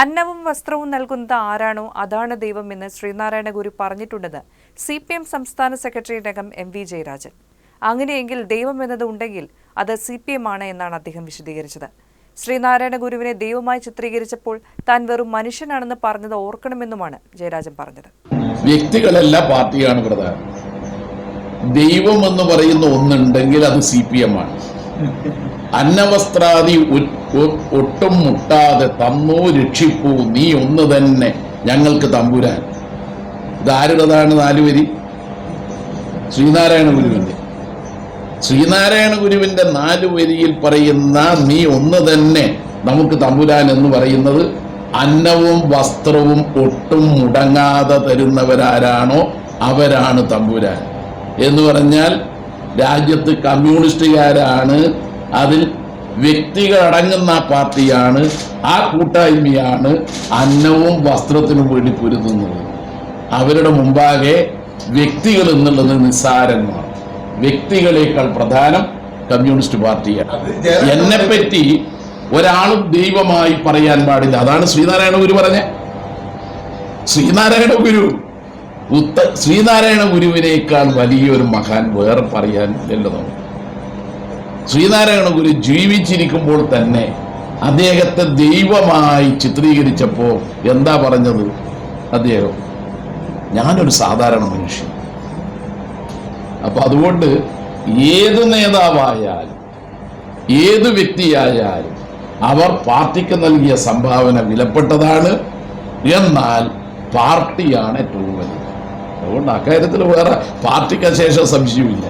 അന്നവും വസ്ത്രവും നൽകുന്നത് ആരാണോ അതാണ് ദൈവം എന്ന് ശ്രീനാരായണ ഗുരു പറഞ്ഞിട്ടുണ്ടെന്ന് സി പി എം സംസ്ഥാന സെക്രട്ടറിയടക്കം എം വി ജയരാജൻ. അങ്ങനെയെങ്കിൽ ദൈവം എന്നത് ഉണ്ടെങ്കിൽ അത് സി പി എം ആണ് എന്നാണ് അദ്ദേഹം വിശദീകരിച്ചത്. ശ്രീനാരായണ ഗുരുവിനെ ദൈവമായി ചിത്രീകരിച്ചപ്പോൾ താൻ വെറും മനുഷ്യനാണെന്ന് പറഞ്ഞത് ഓർക്കണമെന്നുമാണ് ജയരാജൻ പറഞ്ഞത്. വ്യക്തികളല്ല പാർട്ടിയാണ് പ്രധാനം. ദൈവം എന്ന് പറയുന്ന ഒന്നുണ്ടെങ്കിൽ അത് സി പി എം ആണ്. അന്നവസ്ത്രാദി ഒട്ടും മുട്ടാതെ തന്നോ രക്ഷിപ്പൂ നീ ഒന്ന് തന്നെ ഞങ്ങൾക്ക് തമ്പുരാൻ. ഇതാരുടേതാണ് നാലുവരി ശ്രീനാരായണ ഗുരുവിന്റെ. ശ്രീനാരായണ ഗുരുവിന്റെ നാലുവരിയിൽ പറയുന്ന നീ ഒന്ന് തന്നെ നമുക്ക് തമ്പുരാൻ എന്ന് പറയുന്നത് അന്നവും വസ്ത്രവും ഒട്ടും മുടങ്ങാതെ തരുന്നവരാരാണോ അവരാണ് തമ്പുരാൻ. എന്ന് പറഞ്ഞാൽ രാജ്യത്ത് കമ്മ്യൂണിസ്റ്റുകാരാണ്. അതിൽ വ്യക്തികൾ അടങ്ങുന്ന പാർട്ടിയാണ്. ആ കൂട്ടായ്മയാണ് അന്നവും വസ്ത്രത്തിനും വേണ്ടി പൊരുതുന്നത്. അവരുടെ മുമ്പാകെ വ്യക്തികൾ എന്നുള്ളത് നിസ്സാരമാണ്. വ്യക്തികളേക്കാൾ പ്രധാനം കമ്മ്യൂണിസ്റ്റ് പാർട്ടിയാണ്. എന്നെപ്പറ്റി ഒരാളും ദൈവമായി പറയാൻ പാടില്ല. അതാണ് ശ്രീനാരായണ ഗുരു പറഞ്ഞ. ശ്രീനാരായണ ഗുരു ഉത്ത ശ്രീനാരായണ ഗുരുവിനേക്കാൾ വലിയൊരു മഹാൻ വേറെ പറയാൻ ഇല്ലല്ലോ ശ്രീനാരായണ ഗുരു ജീവിച്ചിരിക്കുമ്പോൾ തന്നെ അദ്ദേഹത്തെ ദൈവമായി ചിത്രീകരിച്ചപ്പോൾ എന്താ പറഞ്ഞത്? അദ്ദേഹം ഞാനൊരു സാധാരണ മനുഷ്യൻ. അപ്പൊ അതുകൊണ്ട് ഏത് നേതാവായാലും ഏത് വ്യക്തിയായാലും അവർ പാർട്ടിക്ക് നൽകിയ സംഭാവന വിലപ്പെട്ടതാണ്. എന്നാൽ പാർട്ടിയാണ് ഏറ്റവും വലുത് അതുകൊണ്ട് അക്കാര്യത്തിൽ വേറെ പാർട്ടിക്ക് ശേഷം സംശയമില്ല